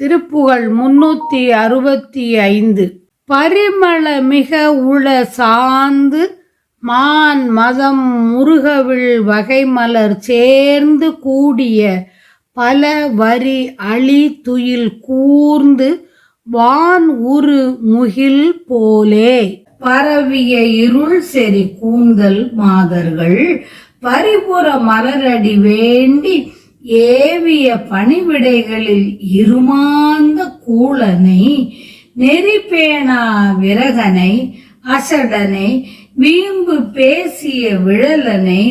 திருப்புகழ் முன்னூத்தி அறுபத்தி ஐந்து. பரிமள மிக உள சார்ந்து மான் மதம் முருகவிழ் வகைமலர் சேர்ந்து கூடிய பல வரி அழி துயில் கூர்ந்து வான் உரு முகில் போலே. பரவிய இருள் செறி கூந்தல் மாதர்கள் பரிபுற மலரடி வேண்டி ஏவிய பணிவிடைகளில் இருமாந்த கூழனை நெறிப்பேனா விரகனை அசடனை வீம்பு பேசிய விழலனை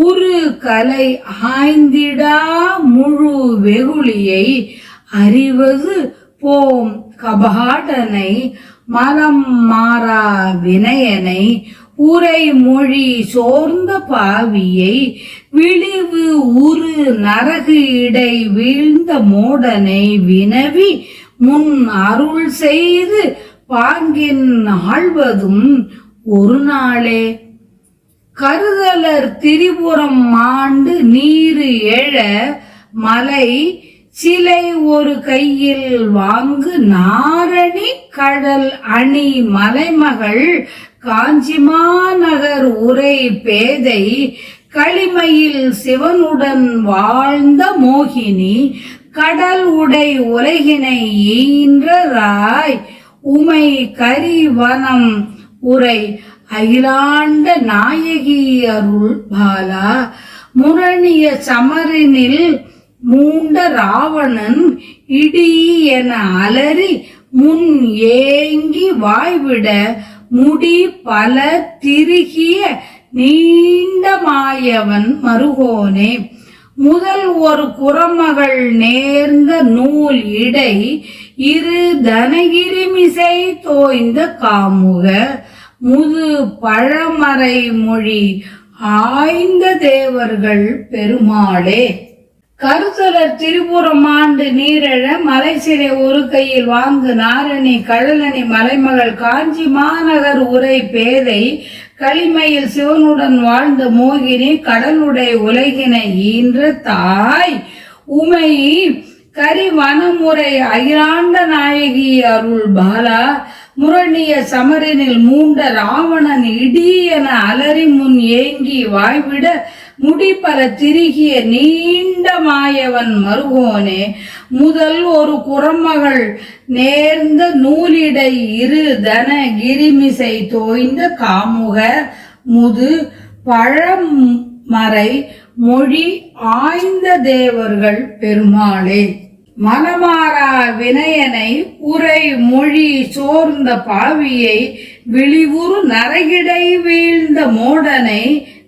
உரு கலை ஆய்ந்திடா முழு வெகுளியை அறிவது போம் கபாடனை மனம் மாறா வினயனை உரை மொழி சோர்ந்த பாவியை விழிவு உரு நரகு இடை வீழ்ந்த மோடனை வினவி முன் அருள் செய்து பாங்கின் ஆழ்வதும் ஒரு நாளே. கருதலர் திரிபுரம் மாண்டு நீரு எழ மலை சிலை ஒரு கையில் வாங்கு நாரணி கடல் அணி மலைமகள் காஞ்சிமாநகர் உரை பேதை களிமையில் சிவனுடன் வாழ்ந்த மோகினி கடல் உடை உலகினை ஈன்றதாய் உமை கரிவனம் உரை அகிலாண்ட நாயகி அருள் பாலா. முரணிய சமரினில் மூண்ட ராவணன் இடி என அலறி முன் ஏங்கி வாய்விட முடி பல திருகிய நீண்டமாயவன் மருகோனே. முதல் ஒரு குரமகள் நேர்ந்த நூல் இடை இரு தனகிரிமிசை தோய்ந்த காமுக. முது பழமறை மொழி ஆய்ந்த தேவர்கள் பெருமாளே. கருத்தலர் திரிபுரம் ஆண்டு நீரெழ மலை சிறை ஒரு கையில் வாங்கு நாரணி கழலனி மலைமகள் காஞ்சி மாநகர் உரை பேதை களிமையில் சிவனுடன் வாழ்ந்த மோகினி கடலுடை உலகினை ஈன்ற தாய். உமை கரி வனமுறை அகிலாண்ட நாயகி அருள் பாலா முரணிய சமரனில் மூண்ட ராவணன் இடி என அலறி முன் ஏங்கி வாய்விட முடிப்பல திருகிய நீண்ட மாயவன் மருகோனே முதல் ஒரு குரமகள் நேர்ந்த நூலிடை இரு தன கிரிமிசை தோய்ந்த காமுக முது பழம் மறை மொழி ஆய்ந்த தேவர்கள் பெருமாளே. மனமாறா வினயனை உரை மொழி சோர்ந்த பாவியை விழிவுறு நரகிடை வீழ்ந்த மோடனை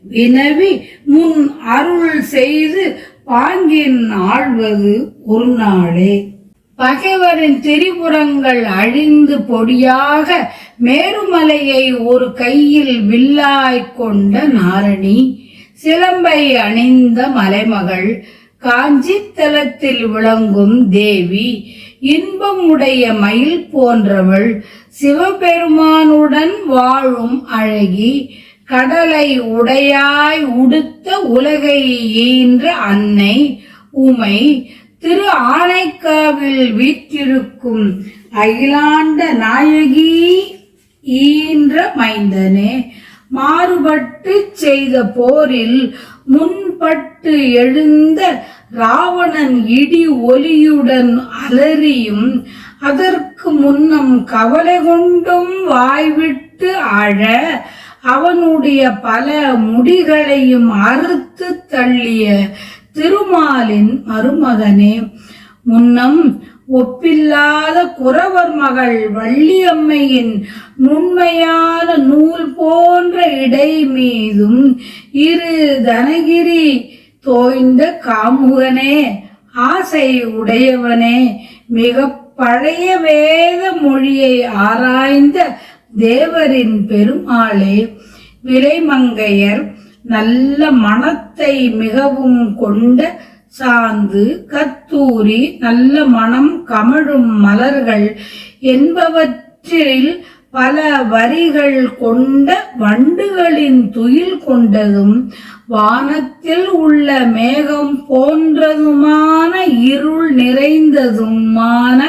வினவி முன் அருள் செய்து பாங்கின் ஆழ்வது ஒரு நாளே. பகைவரின் திரிபுறங்கள் அழிந்து பொடியாக மேருமலையை ஒரு கையில் வில்லாய் கொண்ட நாரணி சிலம்பை அணிந்த மலைமகள் காஞ்சி தலத்தில் விளங்கும் தேவி இன்பமுடைய மயில் போன்றவள் சிவபெருமானுடன் வாழும் அழகி கடலை உடையாய் உடுத்த உலகை ஈன்ற அன்னை உமை திரு ஆனைக்காவில் வீற்றிருக்கும் அகிலாண்ட நாயகி ஈன்ற மைந்தனே மாறுபட்டு செய்த போரில் முன்பட்டு எழுந்த ராவணன் இடி ஒலியுடன் அலறியும் அதற்கு முன்னம் கவலை கொண்டும் வாய்விட்டு அழ அவனுடைய பல முடிகளையும் அறுத்து தள்ளிய திருமாலின் மருமகனே முன்னம் ஒப்பில்லாத குறவர் மகள் வள்ளியம்மையின் நுண்மையான நூல் போன்ற இடை மீதும் இரு தனகிரி தோய்ந்த காமுகனே ஆசை உடையவனே மிக பழைய வேத மொழியை ஆராய்ந்த தேவரின் பெருமாளே விலைமங்கையர் நல்ல மனத்தை மிகவும் கொண்ட சாந்து கத்தூரி நல்ல மனம் கமழும் மலர்கள் என்பவற்றில் பல வரிகள் கொண்ட வண்டுகளின் துயில் கொண்டதும் வானத்தில் உள்ள மேகம் போன்றதுமான இருள் நிறைந்ததுமான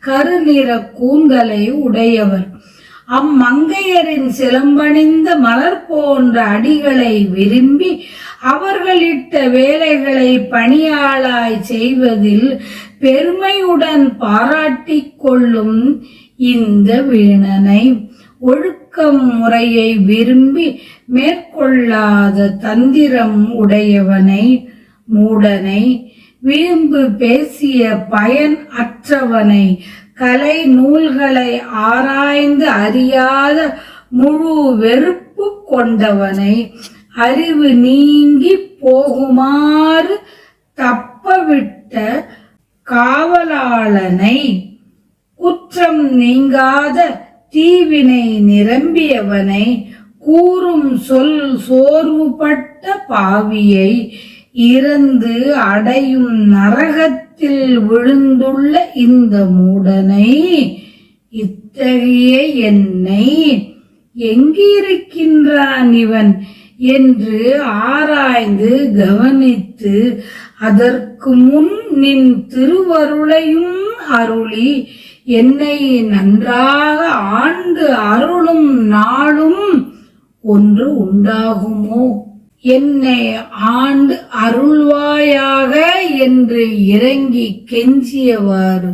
கருநிற கூந்தலை உடையவர். அம்மங்கையரின் சிலம்பணிந்த மலர் போன்ற அடிகளை விரும்பி அவர்களிட்ட வேலைகளை பணியாளாய் செய்வதில் பெருமையுடன் பாராட்டிக் கொள்ளும் இந்த வீணனை ஒழுக்கம் முறையை விரும்பி மேற்கொள்ளாத தந்திரம் உடையவனை மூடனை வீம்பு பேசிய பயன் அற்றவனை கலை நூல்களை ஆராய்ந்து அறியாத முழு வெறுப்பு கொண்டவனை அறிவு நீங்கி போகுமாறு தப்பவிட்ட காவலாளனை குற்றம் நீங்காத தீவினை நிரம்பியவனை கூறும் சொல் சோர்வுபட்ட பாவியை இறந்து அடையும் நரகத்தில் விழுந்துள்ள இந்த மூடனை இத்தகைய என்னை எங்கிருக்கின்றான் இவன் என்று ஆராய்ந்து கவனித்து அதற்கு முன் நின் திருவருளையும் அருளி என்னை நன்றாக ஆண்டு அருளும் நாளும் ஒன்று உண்டாகுமோ? என்னை ஆண்டு அருள்வாயாக என்று இறங்கி கெஞ்சியவாறு.